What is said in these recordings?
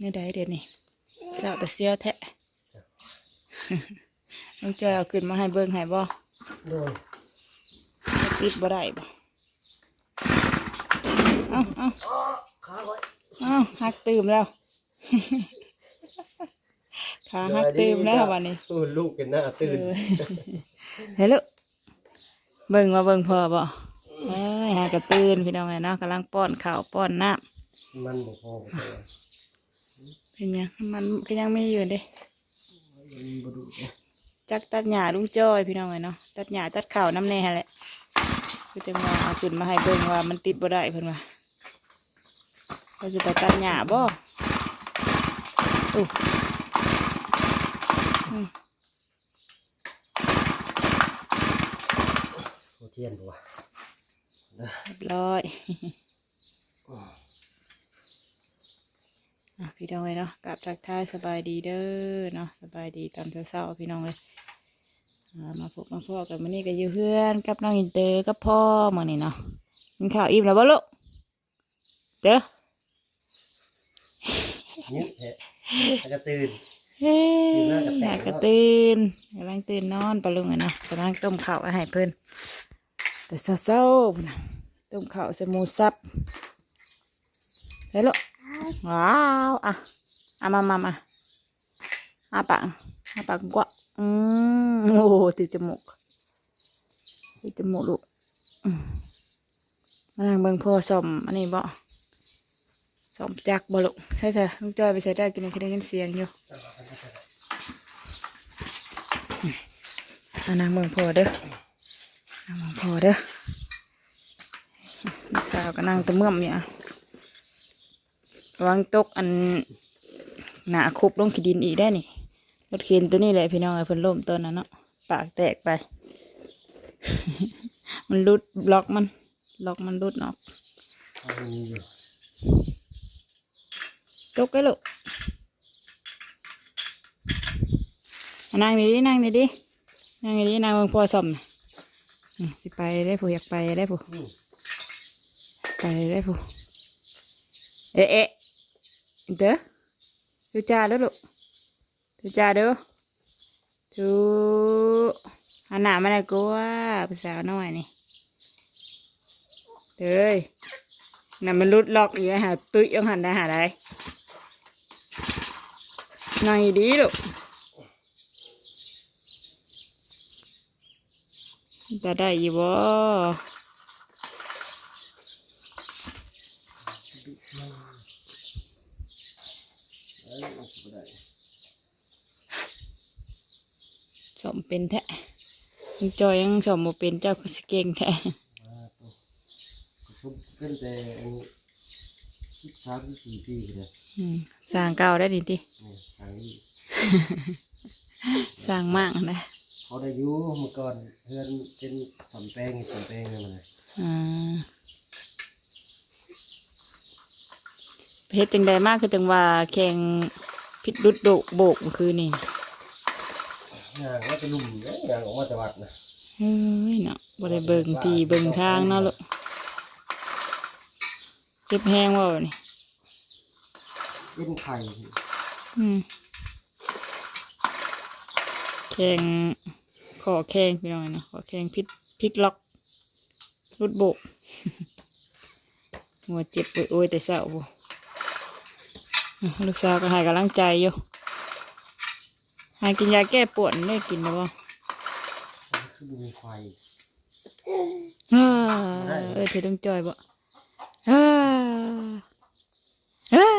นี่ได้เดี๋ยวนี้เจ้าแต่เสียวแทะน้องจอยเอาขึ้นมาให้เบิ่งให้บ่โดยปิดบ่ได้บ่เอาเอาอ๋อขาไว้เอาหักตื่มแล้ว ขาหักตื่มแล้ววันนี้โอ้ลูกกันหน้าตื่นเออเฮ้ยลูกเบิ่งว่าเบิ่งพอบ่เอ้ยหากระตื่นพี่น้องไงเนาะกำลังป้อนข้าวป้อนน้มันบ่พอบ่พอำ เป็นยังมันก็ยังไม่อยู่เด้มันบ่ดูเด้จักตัดหญ้าลุงจ้อยพี่น้องไงเนาะตัดหญ้าตัดข้าวน้ำแน่หั่นแหละคือจังว่าเอาขึ้นมาให้เบิ่งว่ามันติดบ่ได้เพิ่นว่าเขาจะไปตัดหญ้าบ่อู้โอเทียนบ่วะเรียบร้อย อะพี่น้องเลยเนาะกลับทักทายสบายดีเด้อเนาะสบายดีตอนเช้าๆพี่น้องเลยอ่ามาพบมาพ่อกันมื้อนี้ก็อยู่เพื่อนกับน้องอินเตอร์กับพ่อมื้อนี้เนาะกินข้าวอิ่มแล้วบ่ลูกเด้อนี่แฮะแล้วก็ตื่นเฮ้ยตื่นแล้วก็แต่งอยากกระตื่นกำลังตื่นนอนปะลุงอะเนาะกำลังต้มข้าวให้เพิ่นแต่เช้าๆพุ่นน่ะต้มข้าวใส่หมูสับเฮ้ยลูก ว้าวอะอามามามาอาปากอาปากกว่าอืมโอ้ติดจมูกติดจมูกลูกมานั่งเบิ่งพ่อสมอันนี้บ่สมจักบ่ลูกใช่ใช่ลุงจอยไปใส่ได้กินกินได้ยินเสียงอยู่อานั่งเมืองพอเด้อนั่งเมืองพอเด้อลูกสาวก็นั่งตะเมื่อมเนี่ย วังตกอันหนาคบลงขีดินอีกได้นี่รถเข็นตัวนี้แหละพี่น้องไอ้เพิ่นล่มต้นนั้นเนาะปากแตกไป มันรุดบล็อกมันล็อกมันรุดเนาะเออยู่ตกไอ้ลูกนั่งดีดินั่งดีดินั่งดีดินั่งเมืองพอสมน่อืมสิไปได้ผู้อยากไปได้ผู้ไปได้ผู้เอ๊ะ เด้อทูจ่าเด้อลูกทูจ่าเด้อทูอันหนามาได้กูว่าภาษาวน้อยนี่เด้ยน่ะมันรุดล็อกอยู่นะหาตุ้ยยังหันได้หาได้นายดีลูกจะได้ยู่บ่ เอ้ยมันสิบ่ได้สมเป็นแท้ลุงจอยยังสมบ่เป็นเจ้าก็สิเก่งแท้มาตัวก็สุดเป็นแต่อายุ13 14ปีเลยอืมสร้างเก่าได้ดีตินี่ทางนี้สร้างมากนะเขาได้อยู่เมื่อก่อนเพื่อนเป็นสำแปลงสำแปลงนั่นน่ะอ่า เพชรจังใดมากคือจังว่าแข่งพิษดุดโดกโบกเมื่อคืนนี่ย่างว่าจะลุ่มเด้ย่างออกมาจากวัดนะเฮ้ยเนาะบ่ได้เบิ่งทีเบิ่งทางเนาะลูกเจ็บแห้งว่านี่เป็นไข่อืมแข่งขอแข่งพี่น้อยเนาะขอแข่งพิษพลิกล็อกรุดโบกหัวเจ็บโอ้ยๆแต่เศร้าบ่อะ ลูกสาวก็ให้กำลังใจอยู่หากินยาแก้ปวดได้กินแล้วบ่คือมีไฟเออเออเธอต้องจอยบ่เออเออ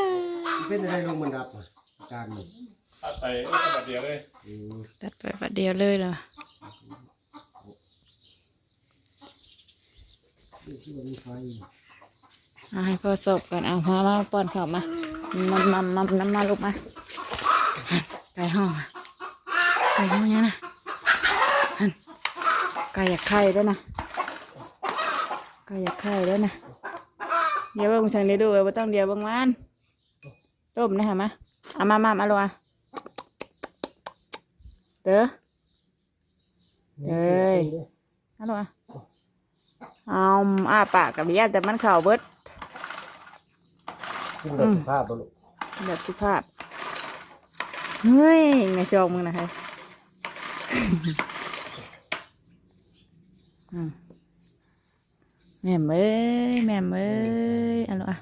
เป็นอะไรลงมันดับอะอาการมันตัดไปเอ้ยตัดเดียวเลยอืมตัดไปปัดเดียวเลยเหรอนี่คือว่ามีไฟ เอาให้พ่อสอบก่อนเอามามาป้อนข้าวมามามามาน้ำมาลูกมาไก่ห้องอะไก่ห้องยังนะหันไก่อยากไข่ด้วยนะไก่อยากไข่ด้วยนะเดี๋ยวเบิ่งทางนี้ดูว่าต้องเดี๋ยวเบิ่งมันต้มนะฮะมาเอามามามาลูกอะเด้อเอ้ยฮัลโหลอะเอาอ้าปากกับเบี้ยแต่มันเข่าเบิด ขึ้นกับสุภาพบ่ลูกแบบสุภาพ เฮ้ยไงชองมึงนะครับอืมแม่มเอ้ยแม่มเอ้ยเอันละ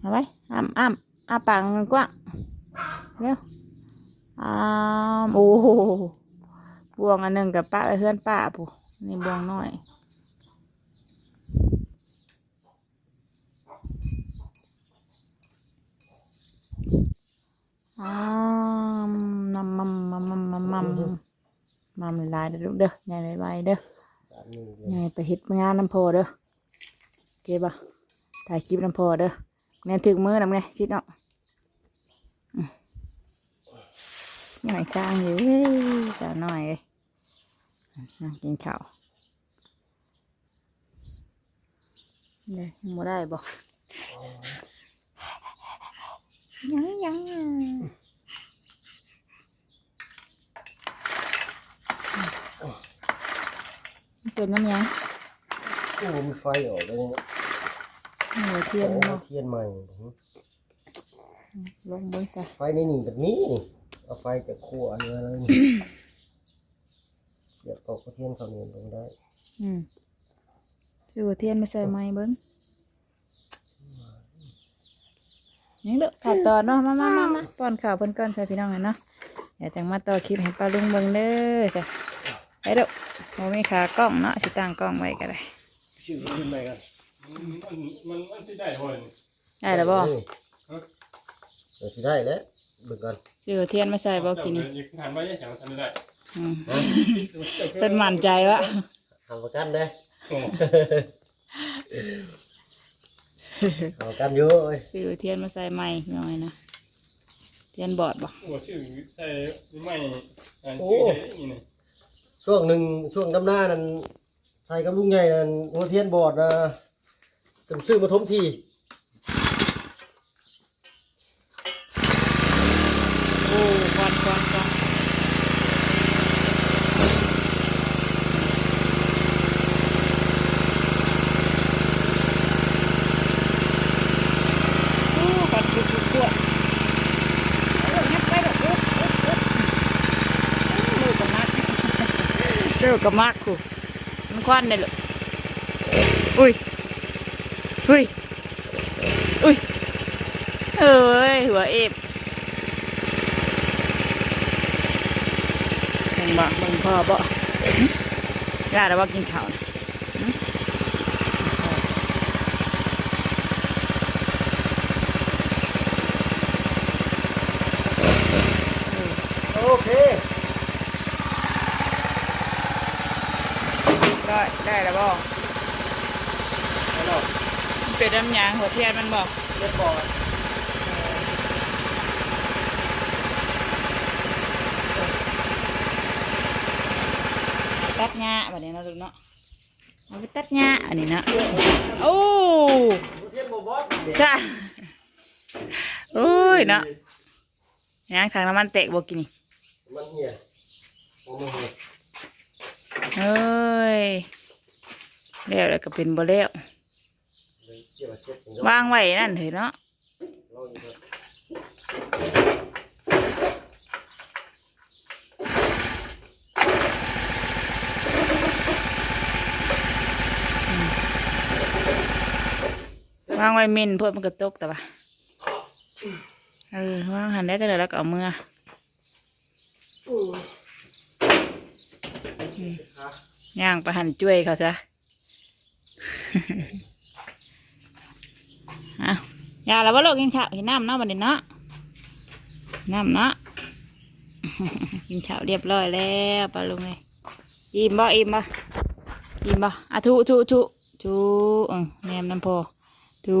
เอาไว้อ้ำอ้ำอ้าปากมันกว้างเร็วอ้ามโอ้โหบวงอันหนึ่งกับป้าไปเพื่อนป้าผู้นี่บวงน้อย อ้ามนำมัมมัมมัมมัมมัมมัมหลายๆเด้อลูกเด้อใหญ่ไวๆเด้อตามนี้ใหญ่ไปเฮ็ดงานน้ำพอเด้อโอเคป่ะถ่ายคลิปน้ำพอเด้อแน่นถึงมือน้ำไงชิดเนาะอืมใหญ่ข้างอยู่เว้ยสาวน้อยเลยนั่งกินข้าวเด้ยังบ่ได้บ่ ยังยังอะมันเป็นน้ำยังโอ้มีไฟออกแล้วเนี่ยหัวเทียนโอ้เนาะเทียนใหม่ลงเบิ้งซะไฟในนี่แบบนี้นี่เอาไฟจากขั้วเนื้อเลยนี่เสียบตอกกระเทียนเขาเนี่ยลงได้ อืมซื้อหัวเทียนมาใส่ไม้เบิ้ง นี่เด้อขาดตอนเนาะมามามามาป้อนข้าวเพิ่นก่อนใส่พี่น้องเลยเนาะเดี๋ยวจังมาต่อคลิปให้ป้าลุงเบิ้งเด้อจ้ะไปเด้อโมมีขากล้องเนาะสิตั้งกล้องไว้ก็ได้ชื่อขึ้นไปกันมันมันมันมันที่ได้บ่นี่ได้แล้วบ่เดี๋ยวสิได้แล้วเบิ่งก่อนซื้อหัวเทียนมาใส่บ่กินนี่นี่หันไว้ยังทันได้อืมเป็นหมั่นใจวะทำประกันเด้ โอ้ทำประกันอยู่เอ้ยซื้อหัวเทียนมาใส่ไม้พี่น้องเลยนะเทียนบอดบ่โหชื่อใช่ไม่อ่านชื่อใช่นี่นี่ช่วงหนึ่งช่วงดำหน้านั้นใส่กับลุงใหญ่นั้นหัวเทียนบอดนะสมซื้อมาทมที โอ้ควันควันควันโอ้ควันคุกคุกคุกเอาเงียบไปแบบอุ๊บอุ๊บอุ๊บลูกกับมัก อก็มากกูมันควันได้เลยอุ้ยอุ้ยอุ้ยเอ้ยหัวเอฟมึงบ่มึงพ่อบ่ย่าแต่ว่ากินข้าวนะหึ โอเค ได้ได้แล้วบ่มันเป็นน้ำยางหัวเทียนมันบ่เทียนบอดตัดหญ้าแบบนี้เนาะลูกเนาะเอาไปตัดหญ้าอันนี้เนาะโอ้หัวเทียนบอดใช่โอ้ยเนาะยางทางน้ำมันแตกบ่กินนี่มันเหี่ยโอ้โห เอ้ยแล้วแล้วก็เป็นบ่แล้วเลยเกี่ยวกับเช็ดเป็นวางไว้นั่นเถอะเนาะลองดูครับวางไว้เมินเพื่อมันก็ตกแต่ว่าเออวางหันได้แต่เดี๋ยวแล้วก็เอามือครับ ย่างไปหันจุ้ยเขาซะเอาอย่าล้วว่าลูกกินข้าวกินน้ำเนาะบัดนี้เนาะน้ำเนาะกินข้าวเรียบร้อยแล้วปลาลุงเลยอิ่มบ่อิ่มบ่อิ่มบ่อะทุทุทุทุเออแนมน้ำพอทุ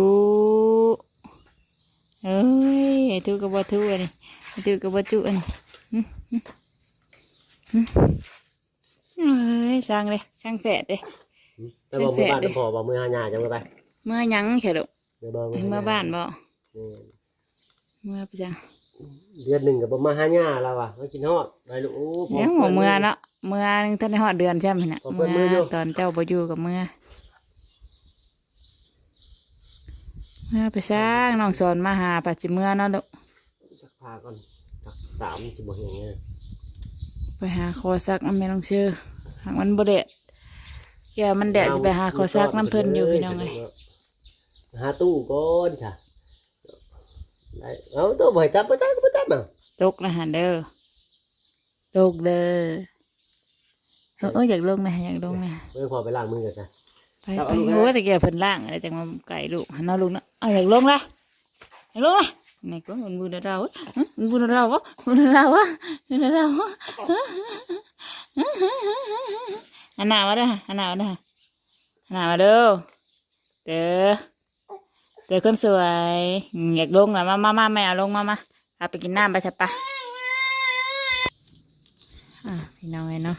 เอ้ยทุกับบ่ทุอันนี้ทุกับบ่จุอันนี้ เอ้ยสร้างเลยสร้างแฝดเลย แต่บอกมือบ้านพอบอกมือหาหยาจังเลยไปเมื่อหยังแค่ดอกเดี๋ยวบอกเมื่อบ้านบ่นี่เมื่อไปจังเดือนหนึ่งกับบ่มาหาหยาเราอะมากินฮอดไปลูกโอ้พเลี้ยงหัวเมื่อเนาะเมื่อนึงท่านในหอดเดือนใช่ไหมน่ะพอเปิเมื่ดมืออยู่ อตอนเจ้าบ่อยู่กับเมื่อมาไปสร้างน้องสอนมาหาปัจจิเมื่อเนาะลูกสักพาก่อนสักสามสิบบ่เห็นไง ไปหาคอซักน้ำแม่น้องเชื่อหากมันบ่แดดแกมันแดดจะไปหาคอซักน้ำเพิ่นอยู่พี่น้องเลยหาตู้ก่อนจ้ะได้เอาตู้บ่ให้จับบ่จับบ่จับอะตกนะฮะเด้อตกเด้อเออเอออยากลงนะอยากลงนะเมื่อพอไปล้างมือกันจ้ะไปเอาไปเอาลูกนะโอ้ยแต่แกเพิ่นล่างอะไรจังมาไก่ลูกหันเอาลูกนะเอาอยากลงละอยากลงละ này có một bùn rau á bùn rau á bùn rau á bùn rau á anh nào ở đây anh nào ở đây anh nào ở đâu từ từ con sưởi nhạc luôn là ma ma mẹ luôn ma ma à bị cái nam bà chặt bà พี่น้องเนาะ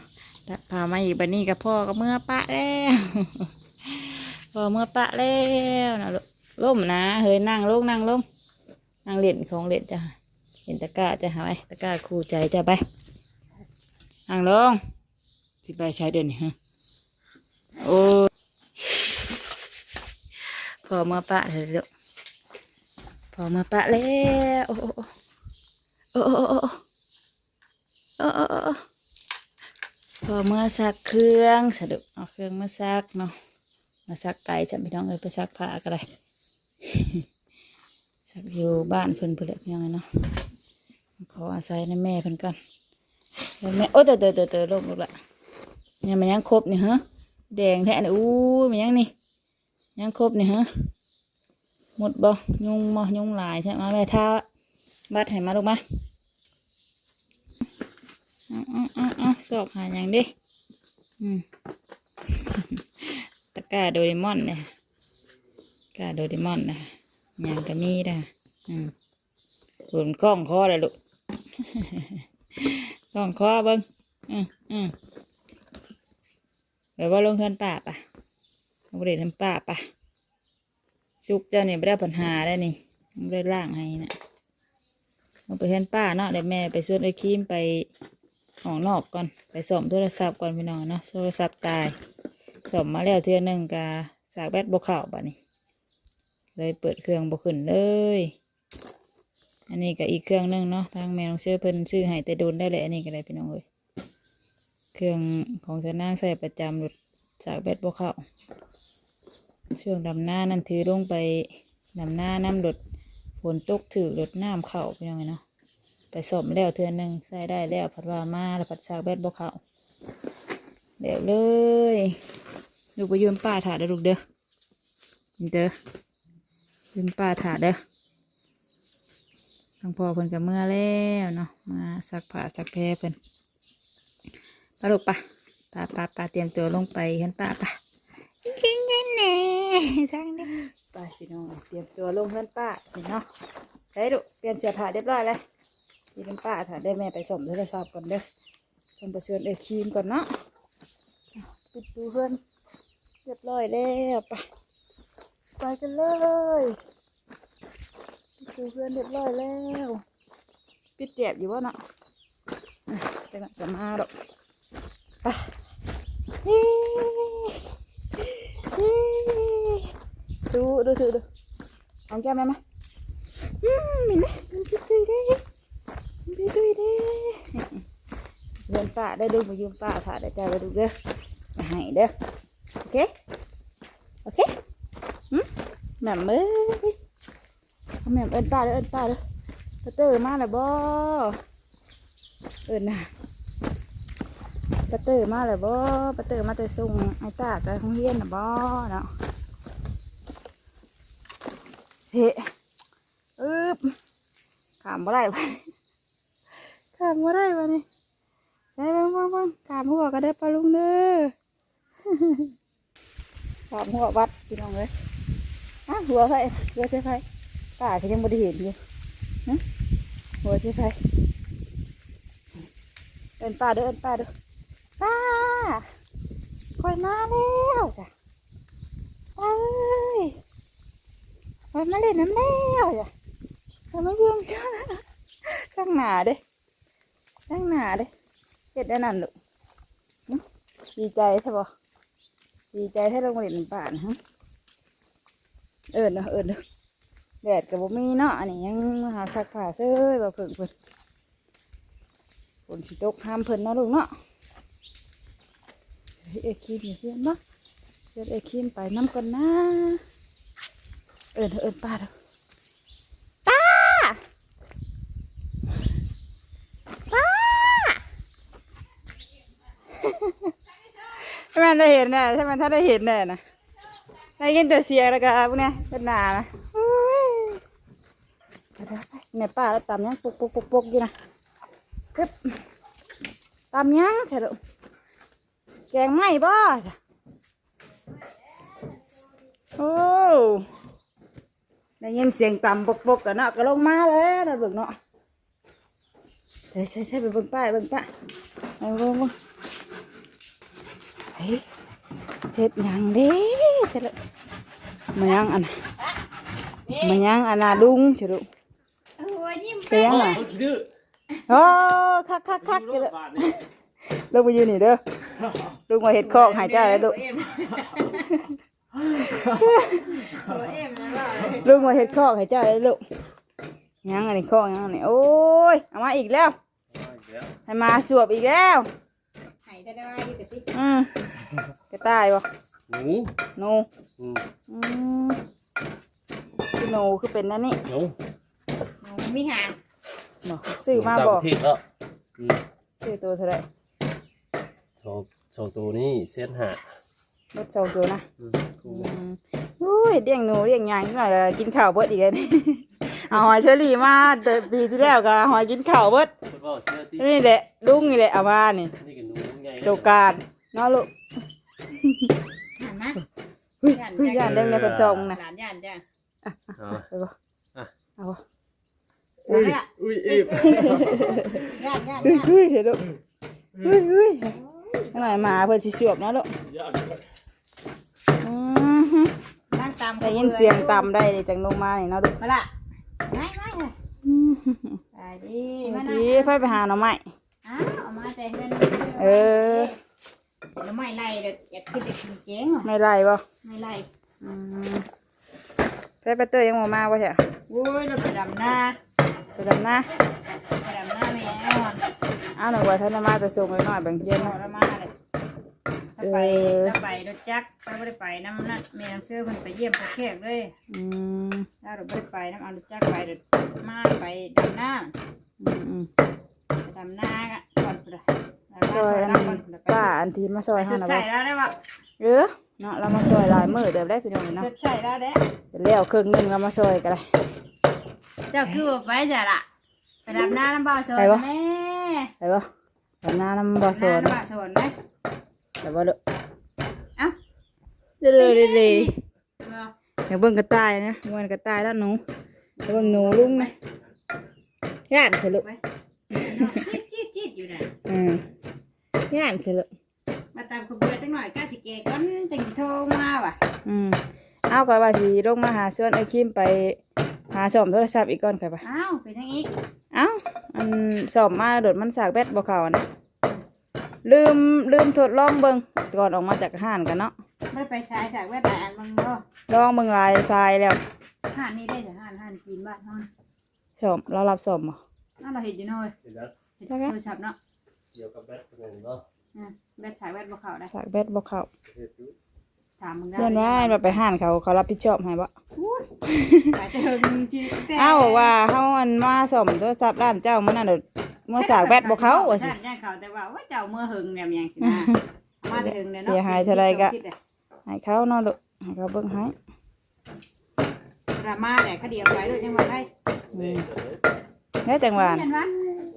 พามาอีกบันนี้กับพ่อก็เมื่อปะแล้วพ่อเมื่อปะแล้วนะล่มนะ เฮ้ยนั่งลงนั่งลง นั่งเล่นของเล่นจ้ะเห็นตะกร้าจะหายตะกร้าคู่ใจจะไปนั่งลงสิไปใช้เดี๋นี้ฮะโอ้พอมาปะเลยลูกพอมาปะแล้วโอ้โอ้โอ้พอเมื่อซักเครื่องสะดุเอาเครื่องมาซักเนาะมาซักไก่จะไปน้องเลยไปซักผ้าก็ได้ ซักอยู่บ้านเพิ่นเพื่อนยังไงเนาะขออาศัยในแม่เพิ่นก่อนแล้วแม่โอ้เตอเตอเตอเตอลงลงละเนี่ยมันยังครบนี่ฮะแดงแท้นี่อู้มันยังนี่ยังครบนี่ฮะหมดบ่ยุงบ่ยุงหลายใช่ไหมแม่ท้าบัดให้มาลูกมาเอาเอาเอาเอาสอบหาอย่างดิอืมตะกร้าโดเรมอนเนี่ยกร้าโดเรมอนนะ ยางก็มีนะอืมผลกล้องคอเลยลูกกล้องคอเบิ้งอืมอืมแบบว่าลงเฮือนป่าปะลงเรียนทำป่าปะจุกเจ้าเนี่ยไม่ได้ปัญหาได้นี่ไม่ได้ล่างให้นะลงไปเฮือนป้าเนาะเดี๋ยวแม่ไปซื้อไอ้ครีมไปห้องนอกก่อน ไปสอมโทรศัพท์ก่อนพี่น้องเนาะ โทรศัพท์ตายสมมาแล้วเทือหนึ่งกาสากแบตบกเข่าบ่นี่ เลยเปิดเครื่องบกขึ้นเลย อันนี้ก็อีกเครื่องนึงเนาะทางแมวเชื่อเพิ่นซื้อให้แต่โดนได้เลยอันนี้ก็ได้พี่น้องเลยเครื่องของสนางใส่ประจำหลุดสากแบตบกเข่าช่วงดำหน้านั่นถือลงไปดำหน้าน้ำหลุดฝนตกถือหลุดน้ำเข่าพี่น้องเอ้ยเนาะไปสมแล้วเทือหนึ่งใส่ได้แล้วผัดว่ามาแล้วผัดสากแบตบกเข่าเดี๋ยวเลยลูกไปยืมป้าถาดเด้อลูกเด้อเด้อ ยืมป้าถาดเด้อทางพ่อเพิ่นกับเมื่อแล้วเนาะ มาซักผ้าซักแพรเพิ่นไปลูกปะป้าป้าป้าเตรียมตัวลงไปเห็นป้าปะกินกันแน่ทั้งนี้ไปพี่น้องเตรียมตัวลงเห็นป้าพี่เนาะได้ลูกเปลี่ยนเสื้อผ้าเรียบร้อยเลยพี่เป็นป้าถาได้แม่ไปส่งโทรศัพท์ก่อนเด้อเพิ่นไปเชิญเอ้ยครีมก่อนเนาะปิดดูเพื่อนเรียบร้อยแล้วไป ไปกันเลยดูเพื่อนเรียบร้อยแล้วปิดแจบอยู่วะเนาะอะไปก่อนจะมาดอกไปดูดูดูดูเอาแก้มไหมมอืมมีไหมมันตุยตุยเด้มันตุยตุยเด้เดินป่าได้ดูมายืมป่าผ่าได้ใจไปดูเด้อมาให้เด้อโอเค แหม่มเอ้ยเอาแหม่มเอินป้าเด้อเอินป้าเด้อปเตอร์มาแล้วบ่เอินน่ะปะเตอร์มาแล้วบ่ปะเตอร์มาแต่ส่งไอ้ตากับห้องเรียนน่ะบ่เนาะเฮ้อึบขามบ่ได้ปะขามบ่ได้ปนี่ได้บ้างบ้างบ้างขามหัวก็ได้ปะลุงเด้อขามหัววัดพี่น้องเลย อะหัวไฟหัวใช่ไฟป้าก็ยังไม่ได้เห็นอยู่หัวใช่ไฟเอินป้าเด้อเอินป้าเด้อป้าคอยมาแล้วจ้ะเอ้ยคอยมาเล่นน้ำแล้วจ้ะคอยมาเบิ่งจ้าข้างหน้าเด้ข้างหน้าเด้เฮ็ดได้นั่นลูกดีใจใช่ปะดีใจให้โรงเรียนป่านฮะ เอิญนะเอิญนะแดดกับบ่มีเนาะอันนี้ยังมาหาซักผ้าเซ้ยบ่เพิ่งเพิ่นฝนสิตกห้ามเพิ่นเนาะลูกเนาะเฮ้ยเอคินอยู่เพื่อนเนาะเสียเอคินไปน้ำก่อนนะเอิญเอิญป้าเด้อป้าป้าถ้ามันได้เห็นแน่ถ้ามันถ้าได้เห็นแน่นะ ได้ยินแต่เสียงแล้วก็พวกเนี้ยเป็นหนานะอุ้ยไปไปไปเนี่ป้าแล้วตำยังปุกปุกปุกปุกอยู่นะกึบตำยังใช่หรือแกงไหม้บ่จ้ะโอ้ได้ยินเสียงตำปุกปุกกันเนาะก็ลงมาแล้วนะเบิ่งเนาะใช่ใช่ใช่ไปเบิ่งป้าไปเบิ่งป้าไปเบิ่งเบิ่งเฮ้ย เฮ็ดหยังเด้เสร็จแล้วมายังอันน่ะมายังอันน่ะลุงเฉลุโอ้ยยิ้มไปยังน่ะเขาขี้ดื้อโอ้คักคักคักดูเฉรลุถบาทนี่ลุงมาอยู่นี่เด้อลุงมาเฮ็ดคอกหายใจแล้วลูกเอ็มโอ้เอ็มนะว่าลุงมาเฮ็ดคอกหายใจแล้วลูกยังอันนี้คอกยังอันนี้โอ้ยเอามาอีกแล้วเดี๋ยวให้มาสวบอีกแล้วหายแต่ได้ว่าอยู่แต่ติ๊กอืม กระต่ายบ่หนูหนูอืมอืมคือหนูคือเป็นนั่นนี่หนูมีหางเนาะซื้อมาต่างบ่ประเทศแล้วอืมซื้อตัวเท่าไหร่สองสองตัวนี้เซตหาเบิดสองตัวนะอืมกูอืมอุ้ยเลี้ยงหนูเลี้ยงยางนิดหน่อยก็กินข้าวเบิดอีกแล้วนี่เอาหอยเชอรี่มาแต่ปีที่แล้วก็หอยกินข้าวเบิดพูดว่าเสื้อที่นี่แหละลุงนี่แหละเอามานี่นี่กับหนูไงโจการเนาะลูก หันนะเฮ้ยเฮ้ยย่านเล่นในเป็นซองนะหลานย่านจ้ะอ่าไปบ่อะเอาบ่อุ้ยอุ้ยเอฟย่านย่านเฮ้ยย่านเฮ้ยเห็นลูกเฮ้ยเฮ้ยข้างหน่อยหมาเพิ่นสิสวบเนาะลูกยากอือฮึนั่งตามได้ยินเสียงต่ำได้เลยจากลงมานี่เนาะลูกมาละไม่ไม่เลยอือฮึไปดิมาดีนะไปไปหาหน่อไม้อ้าวเอามาแต่เฮือนเออ แล้วไม่ไล่เด็ดอยากขึ้นเด็กเจ๊งไม่ไล่บ่ไม่ไล่อืมใช้ไปเตอร์ยังบ่มาบ่ใช่โว้ยเราไปดำนาไปดำนะไปดำนาแม่อ่อนอ้าวหนูว่าท่านมาแต่ส่งน้อยๆบางเย็นเอาเนาะละมาเลยถ้าไปถ้าไปรถจักรถ้าไม่ได้ไปน้ำนั่นแม่น้ำเชื่อมันไปเยี่ยมพระแขกเลยอืมถ้าเราไม่ได้ไปน้ำเอารถจักรไปเด็ดมาไปดำนาอืมอืมไปดำนาก่อนเลยแล้ว ซก็อยซอยอันน้ำก่อนแล้วไปป้าอันทีมาซอยสุห้าดนะใส่บ่แล้วได้ปะเออเนาะเรามาซอยหลายมื้อเดี๋ยวได้พี่น้องเนาะสุดใส่แล้วเด้เดี๋ยวแล้วครึ่งหนึงเรามาซอยกันเลยเจ้าคือว่าไปจ้ะล่ะไปดำนาน้ำบ่าวสวนไปปะแม่ไปบ่ทำหน้าน้ำบ่อสวนน้ำบ่าวสวนไหมไปบ่เด้อเอ้าเด้อเด้อเด้อเด้อเอออย่าเบิ่งกระต่ายนะมวนกระต่ายแล้วหนูอย่าเบิ่งหนูลุงนะย่านเถอะลูกไปจี๊ดจี๊ดจี๊ดอยู่น่ะอืม ย่านเถอะลูกมาตามขบวนจังหน่อยก้าสิเกก่อนจังสิโทรมาว่ะอืมเอาก็ว่าสิลงมาหาส่วนไอ้คิมไปหาซ่อมโทรศัพท์อีกก่อนค่ะปะอ้าวเป็นยังอีกเอ้าอันสอบมาโดดมันสากแบตบ่เข้าอะนะลืมลืมทดลองเบิ่งก่อนออกมาจากห้านกันเนาะไม่ได้ไปสายสายแวดแต่อันมึงก็ลองเบิ่งลายทรายแล้วห่านนี่ได้จากห่านห่านจีนบ้านเฮานะสอบเรารับสอบบ่อ้าวเราเห็นอยู่น้อยเห็นแล้วเห็นโทรศัพท์เนาะ เกี่ยวกับแบทเป็นไงเนาะอ่าแวดสายแวดบ่เข้าได้สากแบตบ่เข้าเฮ็ดดูถามมึงได้เรียนว่าเราไปห้านเขาเขารับผิดชอบให้บ่สายเติมจีแต่เอ้าบอกว่าเฮาอันมาซ่อมโทรศัพท์ร้านเจ้ามันน่ะโดดมาสากแบตบ่เข้าว่าสิ ย่านเขาแต่ว่าว่าเจ้าเมื่อหึงเนี่ยมันยังสินะเอามาแต่หึงเนี่ยเนาะเสียหายเท่าไรก็คิดเลยให้เขาเนาะลูกให้เขาเบิ่งให้ดราม่าเนี่ยคดีเอาไว้ด้วยจังหวัดไทย นี่แล้วจังหวะ เห็นวะ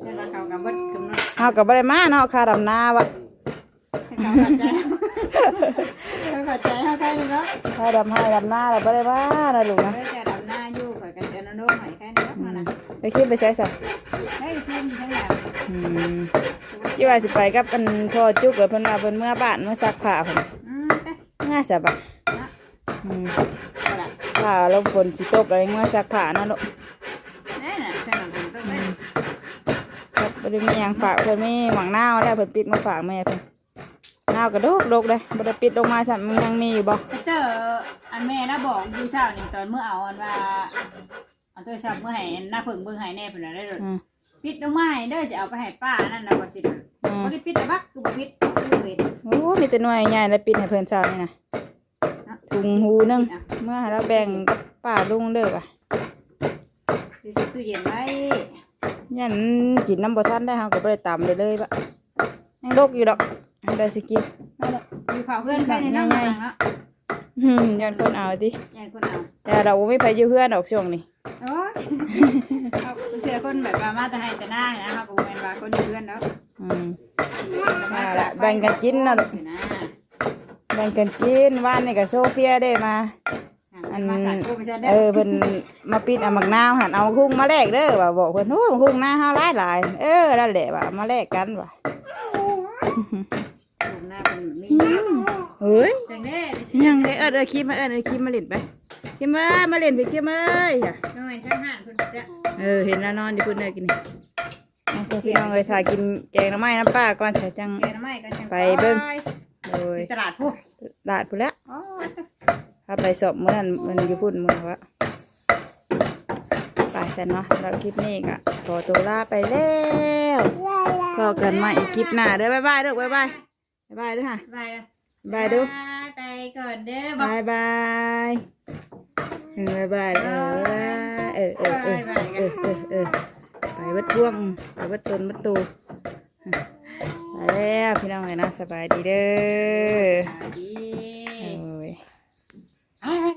เห็นว่าเขากับวัดกำหนด เฮาก็บ่ได้มาเนาะค่าดำนาว่ะให้เขาเข้าใจเขาเข้าใจเขาได้เลยเนาะค่าดำให้ดำนาแล้วบ่ได้มานะลูกนะเฮ้ยจะดำหน้าอยู่ข่อยกันจะนอนให้แค่นี้แล้วนะไปคิดไปใช้ซะเฮ้ยเพิ่มทั้งหลายอืมที่ว่าสิไปกับอันพ่อจุกกับเพิ่นว่าเพิ่นเมื่อบ้านเมื่อซักผ้าเพิ่นอืมเต้เมื่อซะบ่ะอืมเอาล่ะผ้าลมฝนสิตกอะไรเมื่อซักผ้าเนาะลูก แน่น่ะขนมผมต้องไป ครับบ่ ได้มีหยังฝากเพิ่นมีหมังนาวแล้วเพิ่นปิดมาฝากแม่เพิ่นนาวก็ดกดกเลยบ่ได้ปิดลงมาสั่นมันยังมีอยู่บ่เตอร์อันอันแม่นะบอกดูเช้านี่ตอนเมื่อเอาอันว่าเอาตัวเช้าเมื่อให้หน้าเพิ่งเบิ่งให้แน่เพิ่นน่ะได้เลยอืม ปิดดอกไม้เด้อสิเอาไปให้ป้านั่นน่ะว่าสิอืม บ่ได้ปิดแต่บักคือบ่ปิดคือเว้นโอ้มีแต่หน่วยใหญ่แล้วปิดให้เพิ่นเช้านี่นะถุงหูหนึงเมื่อให้เราแบ่งกับป้าลุงเด้อว่ะ คือตู้เย็นไว้ ยันกินน้ำบ่ทันได้เฮาก็บ่ได้ตำไปเลยบะยังลกอยู่ดอกอันใดสิกินเอาละอยู่ข้าวเพื่อนไปในน้ำง่ายๆเนาะอืมยันคนเอาติยายคนเอาแต่เราบ่มีไผอยู่เพื่อนดอกช่วงนี้โอ้ยเอาเสือคนแบบว่ามาแต่ให้แต่หน้านะเขาก็บ่แม่นว่าคนอยู่เพื่อนเนาะอืมเอาล่ะแบ่งกันกินเนาะสินะแบ่งกันกินว่านนี่ก็โซเฟียได้มา อันมาสั่งกูไปซะเด้เออเพิ่นมาปิดเอามักนาวหันเอาคุ้งมาแลกเด้อว่าบอกเพิ่นโอ้คุ้งหน้าเฮาหลายหลายเออนั่นแหละว่ามาแลกกันว่ะถูกหน้าเป็นมีเฮ้ยจังเด้ยังได้เอิ้นเอิ้นคิมมาเอิ้นเอิ้นคิมมาเล่นไปคิมเอ้ยมาเล่นไปคิมเอ้ยจ้ะน้อยข้างห้านคุณจะเออเห็นแล้วนอนอยู่พุ่นเด้อกินนี่เอาโซพี่น้องเอ้ยถ่ายกินแกงหน่อไม้น้ำป้าก่อนใส่จังเกลือน้ำไม้กันจังไปเบิ่งโดยตลาดพุ่นลาดพุ่นแล้วโอ้ย ถ้าไปสอบเมื่อนั้นมันอยู่พูดนมือวะไปเสร็จเนาะแล้วคลิปนี้ก็ขอตัวลาไปแล้วก็เกันมาอีกคลิปหน้าเด้อบ๊ายบายเด้อบ๊ายบายบ๊ายบายเด้อค่ะบายบายเด้ยไปก่อเด้อบายบายบายบายเด้อเออเออเออเออเออไปวัดพ่วงไปวัดตนวัดตูมาแล้วพี่น้องเลยนะสบายดีเด้อ All right.